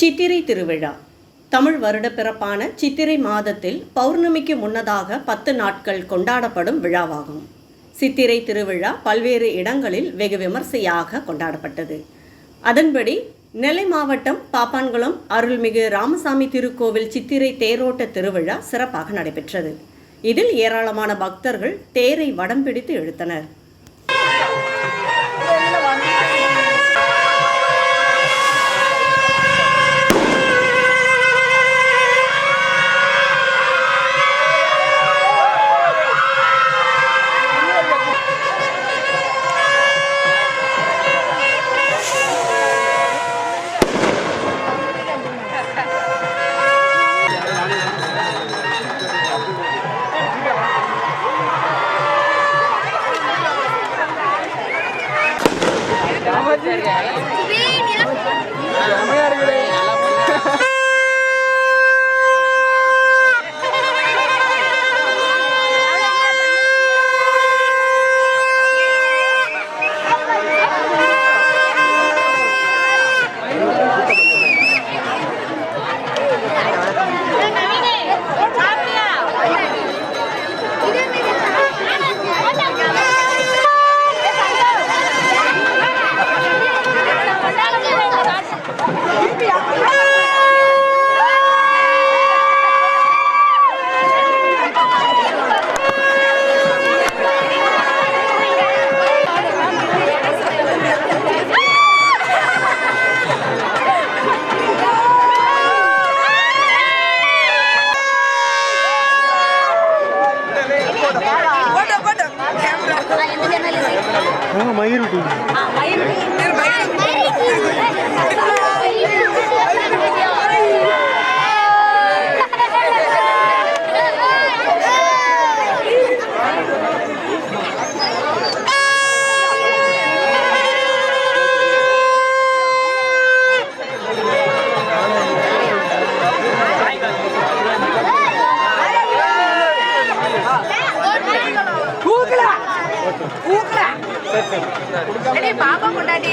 சித்திரை திருவிழா. தமிழ் வருட பிறப்பான சித்திரை மாதத்தில் பௌர்ணமிக்கு முன்னதாக பத்து நாட்கள் கொண்டாடப்படும் விழாவாகும். சித்திரை திருவிழா பல்வேறு இடங்களில் வெகு விமர்சையாக கொண்டாடப்பட்டது. அதன்படி நெல்லை மாவட்டம் பாப்பான்குளம் அருள்மிகு ராமசாமி திருக்கோவில் சித்திரை தேரோட்ட திருவிழா சிறப்பாக நடைபெற்றது. இதில் ஏராளமான பக்தர்கள் தேரை வடம் பிடித்து இழுத்தனர். மயிர் ஊக்குடா பாப்பா கொண்டாடி.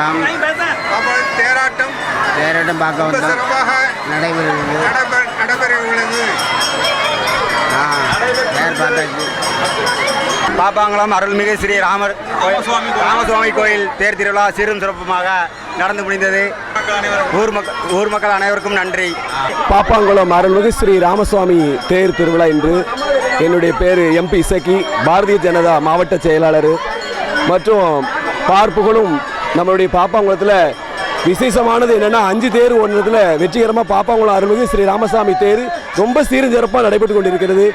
பாப்பாங்களாம் அப்போ தேராட்டம் தேரோட்டம் பார்க்க சிறப்பாக நடைபெறுகிறது. ஆ பார்த்தாச்சு? பாப்பாங்குளம் அருள்மிகு ஸ்ரீ ராமர் ராமசுவாமி கோயில். தேர் திருவிழா சீரும் சிறப்புமாக நடந்து முடிந்தது. ஊர் மக்கள் ஊர் மக்கள் அனைவருக்கும் நன்றி. பாப்பாங்குளம் அருள்மிகு ஸ்ரீ ராமசுவாமி தேர் திருவிழா இன்று என்னுடைய பேர் எம்பி இசக்கி பாரதிய ஜனதா மாவட்ட செயலாளர் மற்றும் பார்ப்புகளும் நம்மளுடைய பாப்பாங்குளத்தில் விசேஷமானது என்னென்னா அஞ்சு தேர் ஒன்றத்தில் வெற்றிகரமாக பாப்பாங்குளம் அருள்மிகு ஸ்ரீ ராமசாமி தேர் ரொம்ப சீரும் சிறப்பாக நடைபெற்று கொண்டிருக்கிறது.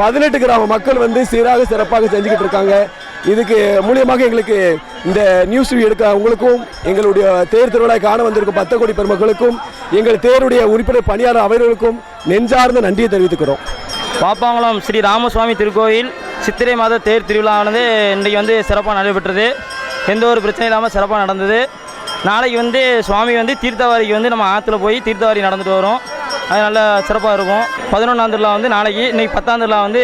பதினெட்டு கிராம மக்கள் வந்து சீராக சிறப்பாக செஞ்சுக்கிட்டு இருக்காங்க. இதுக்கு மூலியமாக எங்களுக்கு இந்த நியூஸ் எடுக்க உங்களுக்கும் எங்களுடைய தேர் திருவிழா காண வந்திருக்கும் பத்த கோடி பெருமக்களுக்கும் எங்கள் தேருடைய உறுப்பினர் பணியாளர் அவர்களுக்கும் நெஞ்சார்ந்த நன்றியை தெரிவித்துக்கிறோம். பாப்பாங்குளம் ஸ்ரீ ராமசுவாமி திருக்கோயில் சித்திரை மாத தேர் திருவிழாவானது இன்றைக்கி வந்து சிறப்பாக நடைபெற்றது. எந்த ஒரு பிரச்சனையும் இல்லாமல் சிறப்பாக நடந்தது. நாளைக்கு வந்து சுவாமி வந்து தீர்த்தவாரிக்கு வந்து நம்ம ஆற்றுல போய் தீர்த்தவாரி நடந்துட்டு வரோம். அது நல்ல சிறப்பாக இருக்கும். பதினொன்றாம் திருவிழா வந்து நாளைக்கு இன்றைக்கி பத்தாம் திருவிழா வந்து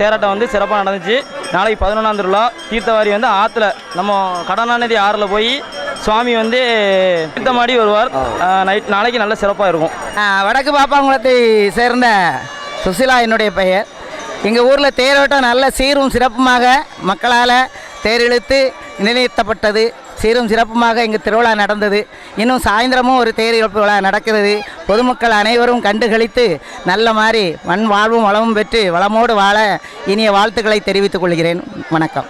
தேராட்டம் வந்து சிறப்பாக நடந்துச்சு. நாளைக்கு பதினொன்றாம் திருவிழா தீர்த்தவாரி வந்து ஆற்றுல நம்ம கடனாநதி ஆறில் போய் சுவாமி வந்து தீர்த்தமாடி வருவார். நைட் நாளைக்கு நல்ல சிறப்பாக இருக்கும். வடக்கு பாப்பாங்குளத்தை சேர்ந்த சுசிலா என்னுடைய பெயர். எங்கள் ஊரில் தேரோட்டம் நல்ல சீரும் சிறப்புமாக மக்களால் தேரிழுத்து நிலைநிறுத்தப்பட்டது. சீரும் சிறப்புமாக இங்கு திருவிழா நடந்தது. இன்னும் சாயந்தரமும் ஒரு தேர் இழப்பு விழா நடக்கிறது. பொதுமக்கள் அனைவரும் கண்டுகளித்து நல்ல மாதிரி மண் வாழ்வும் வளமும் பெற்று வளமோடு வாழ இனிய வாழ்த்துக்களை தெரிவித்துக் கொள்கிறேன். வணக்கம்.